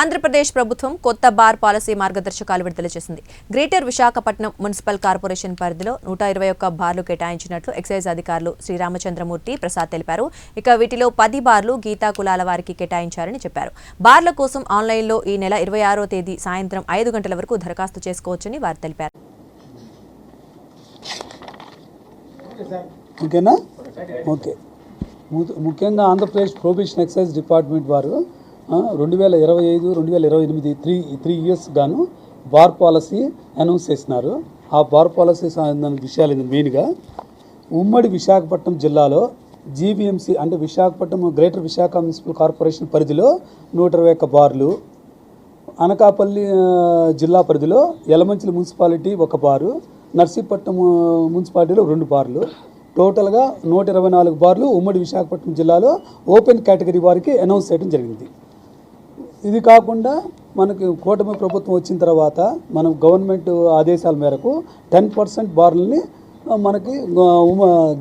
ఆంధ్రప్రదేశ్ ప్రభుత్వం కొత్త bar policy మార్గదర్శకాలు విడుదల చేసింది. గ్రేటర్ విశాఖపట్నం మున్సిపల్ కార్పొరేషన్ పరిధిలో నూట ఇరవై ఒక్క బార్లు కేటాయించినట్లు ఎక్సైజ్ అధికారులు శ్రీరామచంద్రమూర్తి ప్రసాద్ తెలిపారు. ఇక వీటిలో పది బార్లు గీతా కులాల వారికి కేటాయించారని చెప్పారు. బార్ల కోసం ఆన్లైన్లో ఈ నెల ఇరవై ఆరో తేదీ సాయంత్రం ఐదు గంటల వరకు దరఖాస్తు చేసుకోవచ్చని వారు తెలిపారు. ఓకేనా? ఓకే. ముఖ్యంగా ఆంధ్రప్రదేశ్ ప్రొబిషన్ ఎక్సైజ్ డిపార్ట్మెంట్ వారు రెండు వేల ఇరవై ఐదు రెండు వేల ఇరవై ఎనిమిది త్రీ త్రీ ఇయర్స్ గాను బార్ పాలసీ అనౌన్స్ చేసినారు. ఆ బార్ పాలసీ సంబంధించిన విషయాలు మెయిన్గా ఉమ్మడి విశాఖపట్నం జిల్లాలో జీబీఎంసీ అంటే Visakhapatnam greater Visakha municipal corporation పరిధిలో నూట ఇరవై ఒక్క బార్లు అనకాపల్లి జిల్లా పరిధిలో యలమంచిలి మున్సిపాలిటీ ఒక బారు నర్సీపట్నం మున్సిపాలిటీలో రెండు బార్లు. టోటల్గా నూట ఇరవై నాలుగు బార్లు ఉమ్మడి విశాఖపట్నం జిల్లాలో ఓపెన్ కేటగిరీ వారికి అనౌన్స్ చేయడం జరిగింది. ఇది కాకుండా మనకి కూటమి ప్రభుత్వం వచ్చిన తర్వాత మనం గవర్నమెంట్ ఆదేశాల మేరకు టెన్ పర్సెంట్ బార్లని మనకి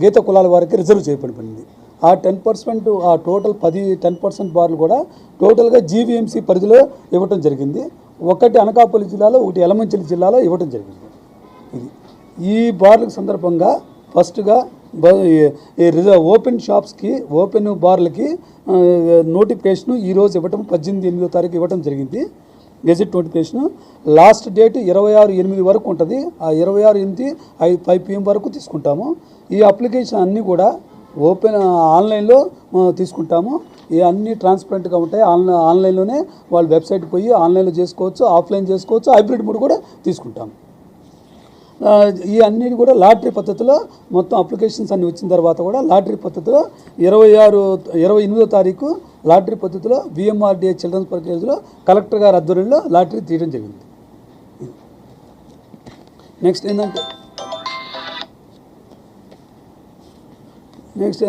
గీత కులాల వారికి రిజర్వ్ చేయబడింది ఆ టెన్ పర్సెంట్ ఆ టోటల్ పది టెన్ పర్సెంట్ బార్లు కూడా టోటల్గా జీవీఎంసీ పరిధిలో ఇవ్వటం జరిగింది. ఒకటి అనకాపల్లి జిల్లాలో ఒకటి ఎలమంచిలి జిల్లాలో ఇవ్వటం జరిగింది. ఇది. ఈ బార్లకు సందర్భంగా ఫస్ట్గా ఓపెన్ షాప్స్కి ఓపెన్ బార్లకి నోటిఫికేషన్ ఈరోజు ఇవ్వటం పద్దెనిమిది ఎనిమిదో తారీఖు ఇవ్వటం జరిగింది. గెజెట్ నోటిఫికేషన్ లాస్ట్ డేట్ ఇరవై ఆరు ఎనిమిది వరకు ఉంటుంది. ఆ ఇరవై ఆరు ఎనిమిది ఐదు ఫైవ్ పిఎం వరకు తీసుకుంటాము. ఈ అప్లికేషన్ అన్నీ కూడా ఓపెన్ ఆన్లైన్లో తీసుకుంటాము. ఈ అన్నీ ట్రాన్స్పరెంట్గా ఉంటాయి. ఆన్లైన్ ఆన్లైన్లోనే వాళ్ళ వెబ్సైట్కి పోయి ఆన్లైన్లో చేసుకోవచ్చు ఆఫ్లైన్ చేసుకోవచ్చు హైబ్రిడ్ మూడు కూడా తీసుకుంటాము. ఈ అన్నిటి కూడా లాటరీ పద్ధతిలో మొత్తం అప్లికేషన్స్ అన్ని వచ్చిన తర్వాత కూడా లాటరీ పద్ధతిలో ఇరవై ఆరు ఇరవై ఎనిమిదో తారీఖు లాటరీ పద్ధతిలో విఎంఆర్డిఏ చిల్డ్రన్స్ పర్కేజ్లో కలెక్టర్ గారి ఆధ్వర్యంలో లాటరీ తీయడం జరిగింది. నెక్స్ట్ ఏంటంటే నెక్స్ట్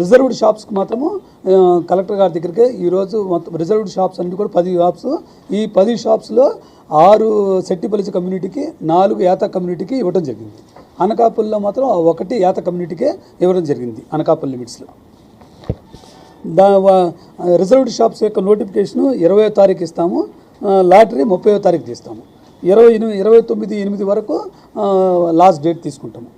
రిజర్వ్డ్ షాప్స్కి మాత్రము కలెక్టర్ గారి దగ్గరికి ఈరోజు మొత్తం రిజర్వ్డ్ షాప్స్ అన్ని కూడా పది షాప్స్ ఈ పది షాప్స్లో ఆరు సెట్టిపల్లి కమ్యూనిటీకి నాలుగు యాత కమ్యూనిటీకి ఇవ్వడం జరిగింది. అనకాపల్లిలో మాత్రం ఒకటి యాత కమ్యూనిటీకే ఇవ్వడం జరిగింది అనకాపల్లి లిమిట్స్లో. దా రిజర్వ్డ్ షాప్స్ యొక్క నోటిఫికేషన్ ఇరవై తారీఖు ఇస్తాము లాటరీ ముప్పై తారీఖు తీస్తాము. ఇరవై ఎనిమిది ఇరవై తొమ్మిది ఎనిమిది వరకు లాస్ట్ డేట్ తీసుకుంటాము.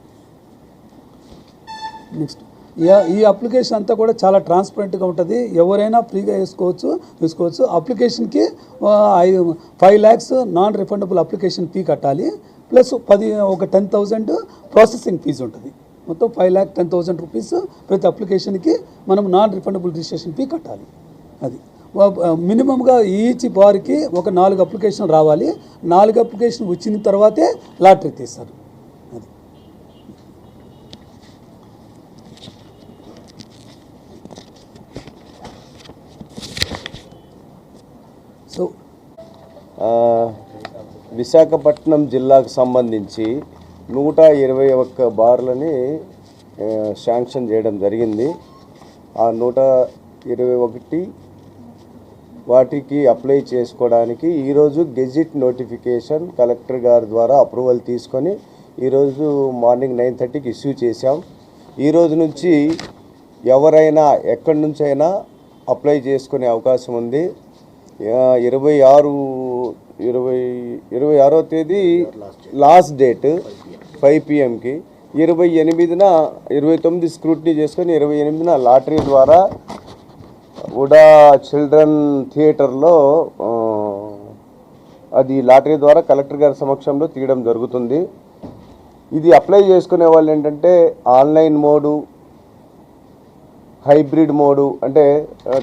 నెక్స్ట్. ఈ- ఈ అప్లికేషన్ అంతా కూడా చాలా ట్రాన్స్పరెంట్గా ఉంటుంది. ఎవరైనా ఫ్రీగా వేసుకోవచ్చు తీసుకోవచ్చు. అప్లికేషన్కి ఐదు five lakhs non refundable application fee కట్టాలి. ప్లస్ పది ఒక టెన్ థౌజండ్ ప్రాసెసింగ్ ఫీజు ఉంటుంది. మొత్తం five lakh ten thousand rupees ప్రతి అప్లికేషన్కి మనం నాన్ రిఫండబుల్ రిజిస్ట్రేషన్ ఫీ కట్టాలి. అది. మినిమంగా ఈచ్ బార్కి ఒక నాలుగు అప్లికేషన్ రావాలి. నాలుగు అప్లికేషన్ వచ్చిన తర్వాతే లాటరీ తీస్తారు. సో విశాఖపట్నం జిల్లాకు సంబంధించి నూట ఇరవై ఒక్క బార్లని శాంక్షన్ చేయడం జరిగింది. ఆ నూట ఇరవై ఒకటి వాటికి అప్లై చేసుకోవడానికి ఈరోజు గెజిట్ నోటిఫికేషన్ కలెక్టర్ గారి ద్వారా అప్రూవల్ తీసుకొని ఈరోజు మార్నింగ్ నైన్ థర్టీకి ఇష్యూ చేశాం. ఈరోజు నుంచి ఎవరైనా ఎక్కడి నుంచైనా అప్లై చేసుకునే అవకాశం ఉంది. ఇరవై ఆరు ఇరవై ఇరవై ఆరో తేదీ లాస్ట్ డేట్ ఫైవ్ పిఎంకి ఇరవై ఎనిమిదిన ఇరవై తొమ్మిది స్క్రూటినీ చేసుకొని ఇరవై ఎనిమిదిన లాటరీ ద్వారా ఉడా చిల్డ్రన్ థియేటర్లో అది లాటరీ ద్వారా కలెక్టర్ గారి సమక్షంలో తీయడం జరుగుతుంది. ఇది అప్లై చేసుకునే వాళ్ళు ఏంటంటే ఆన్లైన్ మోడు హైబ్రిడ్ మోడు అంటే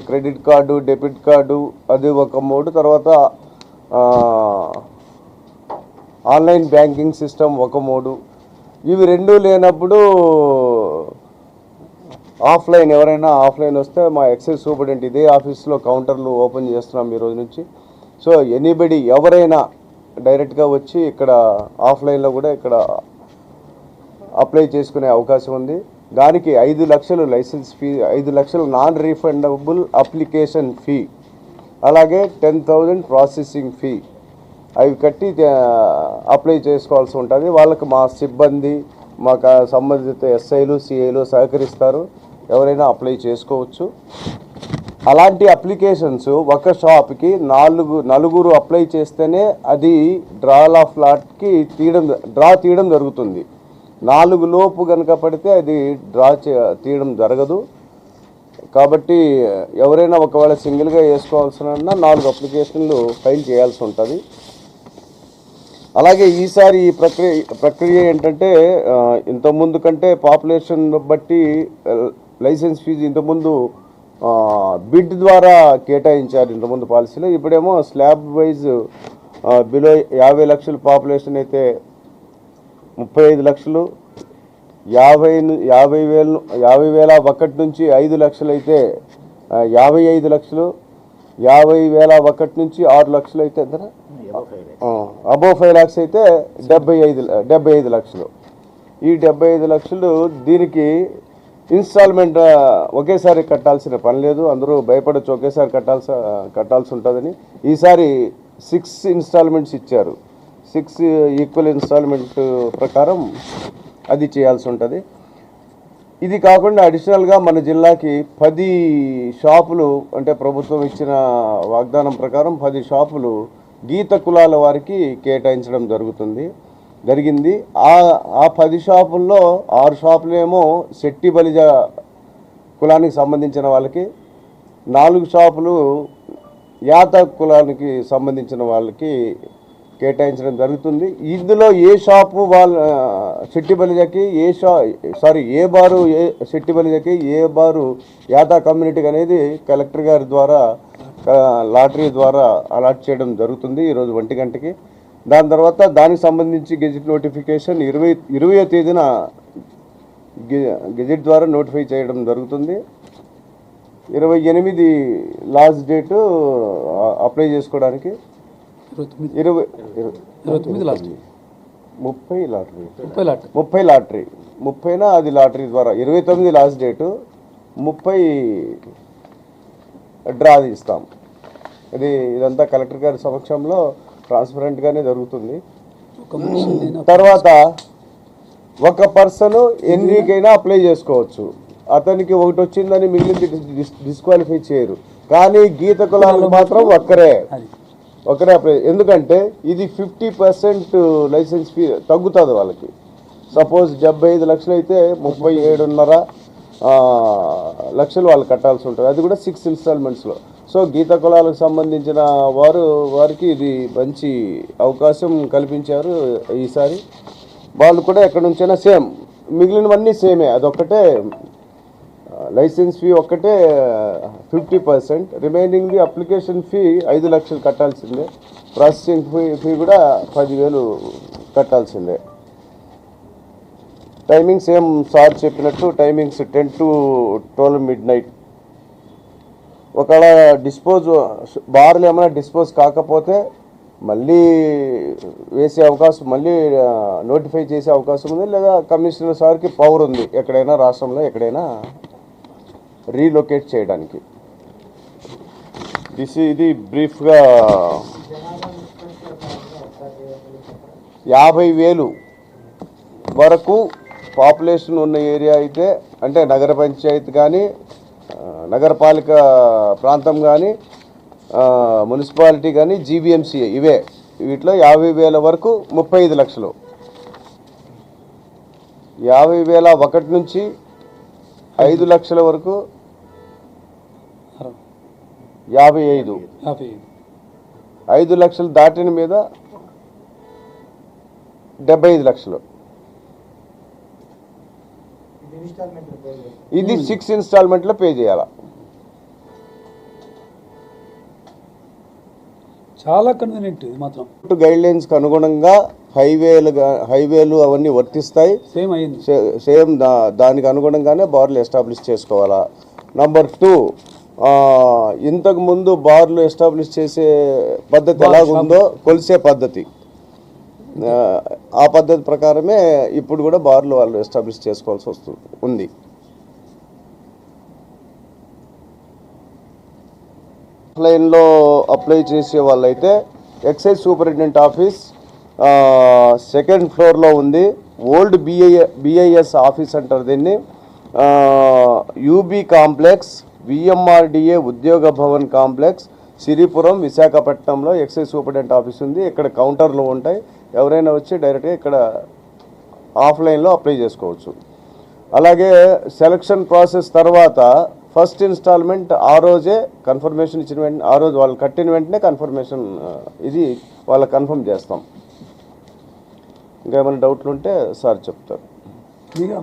క్రెడిట్ కార్డు డెబిట్ కార్డు అది ఒక మోడు. తర్వాత ఆన్లైన్ బ్యాంకింగ్ సిస్టమ్ ఒక మోడు. ఇవి రెండు లేనప్పుడు ఆఫ్లైన్ ఎవరైనా ఆఫ్లైన్ వస్తే మా ఎక్సైజ్ సూపరింటెండెంట్ ఇదే ఆఫీస్లో కౌంటర్లు ఓపెన్ చేస్తున్నాం ఈరోజు రోజు నుంచి. సో ఎనీబడి ఎవరైనా డైరెక్ట్గా వచ్చి ఇక్కడ ఆఫ్లైన్లో కూడా ఇక్కడ అప్లై చేసుకునే అవకాశం ఉంది. దానికి ఐదు లక్షలు లైసెన్స్ ఫీ ఐదు లక్షలు నాన్ రీఫండబుల్ అప్లికేషన్ ఫీ అలాగే టెన్ థౌజండ్ ప్రాసెసింగ్ ఫీ అవి కట్టి అప్లై చేసుకోవాల్సి ఉంటుంది. వాళ్ళకి మా సిబ్బంది మాకు సంబంధిత ఎస్ఐలు సిఐలు సహకరిస్తారు. ఎవరైనా అప్లై చేసుకోవచ్చు. అలాంటి అప్లికేషన్స్ ఒక షాప్కి నాలుగు నలుగురు అప్లై చేస్తేనే అది డ్రాల్ ఆఫ్ లాట్కి తీయడం డ్రా తీయడం జరుగుతుంది. నాలుగు లోపు కనుక పడితే అది డ్రా చే- తీయడం జరగదు. కాబట్టి ఎవరైనా ఒకవేళ సింగిల్గా వేసుకోవాల్సిన నాలుగు అప్లికేషన్లు ఫైల్ చేయాల్సి ఉంటుంది. అలాగే ఈసారి ఈ ప్రక్రియ ప్రక్రియ ఏంటంటే ఇంతకుముందు కంటే పాపులేషన్ బట్టి లైసెన్స్ ఫీజు ఇంతకుముందు బిడ్ ద్వారా కేటాయించారు ఇంతకుముందు పాలసీలో. ఇప్పుడేమో స్లాబ్ వైజ్ బిలో యాభై లక్షల పాపులేషన్ అయితే ముప్పై ఐదు లక్షలు యాభై యాభై వేలు యాభై వేల ఒకటి నుంచి ఐదు లక్షలు అయితే యాభై ఐదు లక్షలు యాభై వేల ఒకటి నుంచి ఆరు లక్షలు అయితే ఎంత అబోవ్ ఫైవ్ ల్యాక్స్ అయితే డెబ్బై ఐదు డెబ్బై ఐదు లక్షలు. ఈ డెబ్బై ఐదు లక్షలు దీనికి ఇన్స్టాల్మెంట్ ఒకేసారి కట్టాల్సిన పని లేదు. అందరూ భయపడచ్చు ఒకేసారి కట్టాల్సి కట్టాల్సి ఉంటుందని. ఈసారి సిక్స్ ఇన్స్టాల్మెంట్స్ ఇచ్చారు. సిక్స్ ఈక్వల్ ఇన్స్టాల్మెంట్ ప్రకారం అది చేయాల్సి ఉంటుంది. ఇది కాకుండా అడిషనల్గా మన జిల్లాకి పది షాపులు అంటే ప్రభుత్వం ఇచ్చిన వాగ్దానం ప్రకారం పది షాపులు గీత కులాల వారికి కేటాయించడం జరుగుతుంది. జరిగింది. ఆ ఆ పది షాపుల్లో ఆరు షాపులేమో శెట్టి బలిజ కులానికి సంబంధించిన వాళ్ళకి నాలుగు షాపులు యాత కులానికి సంబంధించిన వాళ్ళకి కేటాయించడం జరుగుతుంది. ఇందులో ఏ షాపు వాళ్ళ సిట్టి బలిజకి ఏ షా సారీ ఏ బారు ఏ సిట్టి బలిజకి ఏ బారు యాతా కమ్యూనిటీకి అనేది కలెక్టర్ గారి ద్వారా లాటరీ ద్వారా అలాట్ చేయడం జరుగుతుంది ఈరోజు ఒంటి గంటకి. దాని తర్వాత దానికి సంబంధించి గెజిట్ నోటిఫికేషన్ ఇరవై ఇరవయో తేదీన గె- గెజిట్ ద్వారా నోటిఫై చేయడం జరుగుతుంది. ఇరవై ఎనిమిది లాస్ట్ డేటు అప్లై చేసుకోవడానికి ఇరవై ఇరవై తొమ్మిది లాస్ట్ ముప్పై లాటరీ. ముప్పై లాట్ ముప్పై లాటరీ. ముప్పైన అది లాటరీ ద్వారా. ఇరవై తొమ్మిది లాస్ట్ డేటు. ముప్పై డ్రా ఇస్తాం. ఇది ఇదంతా కలెక్టర్ గారి సమక్షంలో ట్రాన్స్పరెంట్గానే జరుగుతుంది. తర్వాత ఒక పర్సన్ ఎన్నికైనా అప్లై చేసుకోవచ్చు. అతనికి ఒకటి వచ్చిందని మిగిలింది డిస్- డిస్క్వాలిఫై చేయరు. కానీ గీత కులాలకు మాత్రం ఒక్కరే. అది ఒకరే ఎందుకంటే ఇది ఫిఫ్టీ పర్సెంట్ లైసెన్స్ ఫీ తగ్గుతుంది వాళ్ళకి. సపోజ్ డెబ్బై ఐదు లక్షలు అయితే ముప్పై ఏడున్నర లక్షలు వాళ్ళు కట్టాల్సి ఉంటుంది. అది కూడా సిక్స్ ఇన్స్టాల్మెంట్స్లో సో గీత కులాలకు సంబంధించిన వారు వారికి ఇది మంచి అవకాశం కల్పించారు ఈసారి. వాళ్ళు కూడా ఎక్కడి నుంచైనా సేమ్. మిగిలినవన్నీ సేమే. అదొక్కటే లైసెన్స్ ఫీ ఒక్కటే fifty percent. Remaining the application fee ఐదు లక్షలు కట్టాల్సిందే. ప్రాసెసింగ్ ఫీ ఫీ కూడా పదివేలు కట్టాల్సిందే. టైమింగ్స్ ఏం సార్ చెప్పినట్టు timings ten to twelve mid. ఒకవేళ డిస్పోజ్ బార్లు ఏమైనా డిస్పోజ్ కాకపోతే మళ్ళీ వేసే అవకాశం మళ్ళీ నోటిఫై చేసే అవకాశం ఉంది. లేదా కమిషనర్ సార్కి పవర్ ఉంది. ఎక్కడైనా రాష్ట్రంలో ఎక్కడైనా రీలొకేట్ చేయడానికి. దిస్ ఇది బ్రీఫ్గా యాభై వేలు వరకు పాపులేషన్ ఉన్న ఏరియా అయితే అంటే నగర పంచాయతీ కానీ నగరపాలిక ప్రాంతం కానీ మున్సిపాలిటీ కానీ జీబీఎంసీ ఇవే. వీటిలో యాభై వేల వరకు ముప్పై ఐదు లక్షలు. యాభై వేల ఒకటి నుంచి ఐదు లక్షల వరకు యాభై ఐదు. ఐదు. లక్షలు దాటిన మీద డెబ్బై ఐదు లక్షలు. ఇది సిక్స్ ఇన్స్టాల్మెంట్లో పే చేయాలి? చాలా కన్వీనియంట్ ఇది మాత్రం. గైడ్ లైన్స్కి అనుగుణంగా హైవేలు హైవేలు అవన్నీ వర్తిస్తాయి. సేమ్ సేమ్ దా దానికి అనుగుణంగానే బార్లు ఎస్టాబ్లిష్ చేసుకోవాలా. నంబర్ టూ ఇంతకు ముందు బార్లు ఎస్టాబ్లిష్ చేసే పద్ధతి ఎలాగుందో కొలిసే పద్ధతి. ఆ, పద్ధతి ప్రకారమే ఇప్పుడు కూడా బార్లు వాళ్ళు ఎస్టాబ్లిష్ చేసుకోవాల్సి వస్తుంది ఉంది. ఆఫ్లైన్లో అప్లై చేసే వాళ్ళైతే ఎక్సైజ్ సూపరింటెండెంట్ ఆఫీస్ సెకండ్ ఫ్లోర్లో ఉంది. ఓల్డ్ బిఐ బిఐఎస్ ఆఫీస్ అంటారు దీన్ని. యూబీ కాంప్లెక్స్ విఎంఆర్డిఏ ఉద్యోగ భవన్ కాంప్లెక్స్ సిరిపురం విశాఖపట్నంలో ఎక్సైజ్ సూపరింటెండెంట్ ఆఫీస్ ఉంది. ఇక్కడ కౌంటర్లు ఉంటాయి. ఎవరైనా వచ్చి డైరెక్ట్గా ఇక్కడ ఆఫ్లైన్లో అప్లై చేసుకోవచ్చు. అలాగే సెలక్షన్ ప్రాసెస్ తర్వాత ఫస్ట్ ఇన్స్టాల్మెంట్ ఆ రోజే కన్ఫర్మేషన్ ఇచ్చిన వెంటనే ఆ రోజు వాళ్ళు కట్టిన వెంటనే కన్ఫర్మేషన్ ఇది వాళ్ళకి కన్ఫర్మ్ చేస్తాం. ఇంకా ఏమైనా డౌట్లు ఉంటే సార్ చెప్తారు. మిగతా